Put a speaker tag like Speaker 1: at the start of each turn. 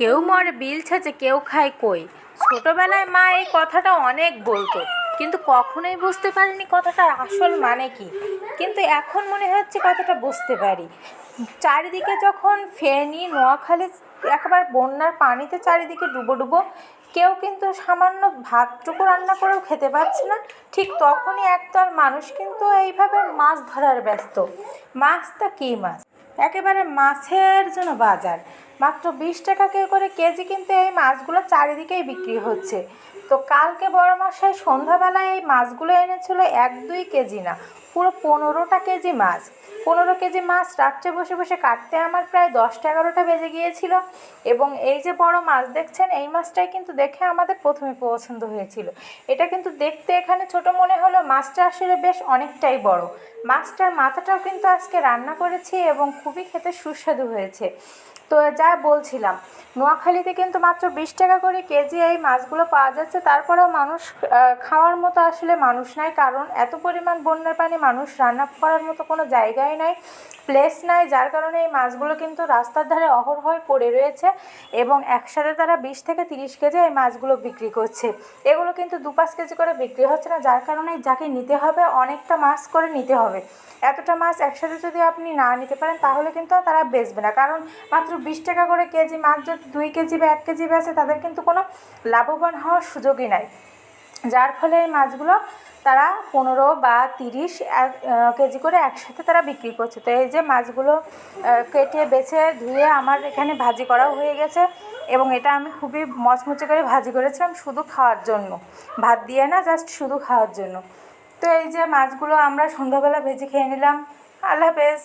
Speaker 1: কেউ মরে বিল ছেঁচে কেউ খায় কই? ছোটবেলায় মা এই কথাটা অনেক বলতো, কিন্তু কখনোই বুঝতে পারিনি কথাটার আসল মানে কি। কিন্তু এখন মনে হচ্ছে কথাটা বুঝতে পারি। চারিদিকে যখন ফেনি, নোয়াখালী একবার বন্যার পানিতে চারিদিকে ডুবো ডুবো, কেউ কিন্তু সামান্য ভাতটুকু রান্না করেও খেতে পাচ্ছে না। ঠিক তখনই একদল মানুষ কিন্তু এইভাবে মাছ ধরার ব্যস্ত। মাছটা কী মাছ? একেবারে মাছের জন্য বাজার। মাত্র বিশ টাকা করে কেজি কিন্তু এই মাছগুলো চারিদিকেই বিক্রি হচ্ছে। তো কালকে বড় মশাই সন্ধ্যাবেলায় এই মাছগুলো এনেছিল এক দুই কেজি না, পুরো পনেরোটা কেজি মাছ। পনেরো কেজি মাছ রাত্রে বসে বসে কাটতে আমার প্রায় দশটা এগারোটা বেজে গিয়েছিল এবং এই যে বড় মাছ দেখছেন, এই মাছটাই কিন্তু দেখে আমাদের প্রথমে পছন্দ হয়েছিল। এটা কিন্তু দেখতে এখানে ছোট মনে হলো, মাছটা আসলে বেশ অনেকটাই বড়। মাছটার মাথাটাও কিন্তু আজকে রান্না করেছি এবং খুবই খেতে সুস্বাদু হয়েছে। তো যা বলছিলাম, নোয়াখালীতে কিন্তু মাত্র বিশ টাকা করে কেজি এই মাছগুলো পাওয়া যাচ্ছে তারপরেও মানুষ খাওয়ার মতো আসলে মানুষ নাই। কারণ এত পরিমাণ বন্যার পানি মানুষ রান্না করার মতো কোনো জায়গায় নাই। প্লেস নাই, যার কারণে এই মাছগুলো কিন্তু রাস্তার ধারে অহরহয় পড়ে রয়েছে এবং একসাথে তারা বিশ থেকে তিরিশ কেজি এই মাছগুলো বিক্রি করছে। এগুলো কিন্তু দু পাঁচ কেজি করে বিক্রি হচ্ছে না, যার কারণে যাকে নিতে হবে, অনেকটা মাছ করে নিতে হবে। এতটা মাছ একসাথে যদি আপনি না নিতে পারেন, তাহলে কিন্তু তারা বেচবে না। কারণ মাত্র বিশ টাকা করে কেজি মাছ যদি দুই কেজি বা এক কেজি বেচে তাদের কিন্তু কোনো লাভবান হওয়ার সুযোগই নাই। যার ফলে এই মাছগুলো তারা পনেরো বা তিরিশ কেজি করে একসাথে তারা বিক্রি করছে। তো এই যে মাছগুলো কেটে বেছে ধুয়ে আমার এখানে ভাজি করাও হয়ে গেছে এবং এটা আমি খুবই মচমচে করে ভাজি করেছিলাম শুধু খাওয়ার জন্য। ভাত দিয়ে না জাস্ট শুধু খাওয়ার জন্য। তো এই যে মাছগুলো আমরা সন্ধ্যাবেলা ভেজে খেয়ে নিলাম। আল্লাহ হাফেজ।